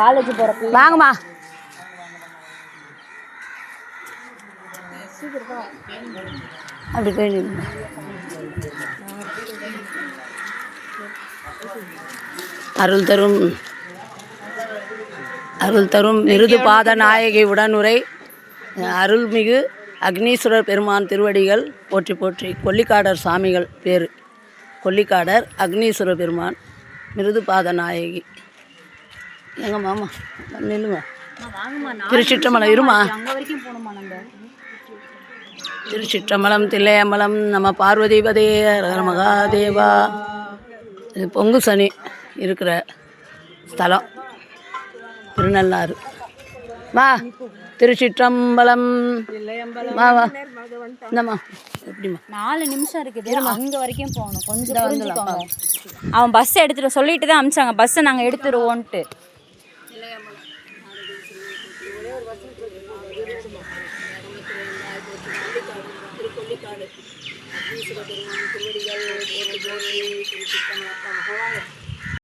College போகிறப்ப வாங்கம்மா. அப்படி போய் அருள் தரும் அருள் தரும் மிருது பாத நாயகி உடனுரை அருள்மிகு அக்னீஸ்வரர் பெருமான் திருவடிகள் போற்றி போற்றி. கொல்லிக்காடர் சாமிகள் பேர். கொல்லிக்காடர் அக்னீஸ்வரர் பெருமான் மிருது பாத நாயகி. எங்க மாமா நில்லுங்க. திருச்சிற்றம்பலம் இருமா? திருச்சிற்றம்பலம் தில்லையம்பலம் நம்ம பார்வதிபதே ஹர மகாதேவா. இது பொங்கு சனி இருக்கிற ஸ்தலம் திருநள்ளாறு. வா திருச்சிற்றம்பலம். வா வா. இந்தம்மா. எப்படிம்மா? நாலு நிமிஷம் இருக்குது அங்கே வரைக்கும் போகணும். கொஞ்சம் அவன் பஸ் எடுத்துட்டு சொல்லிட்டு தான் அமிச்சாங்க பஸ்ஸை நாங்கள் எடுத்துருவோன்ட்டு. திருவடிகள்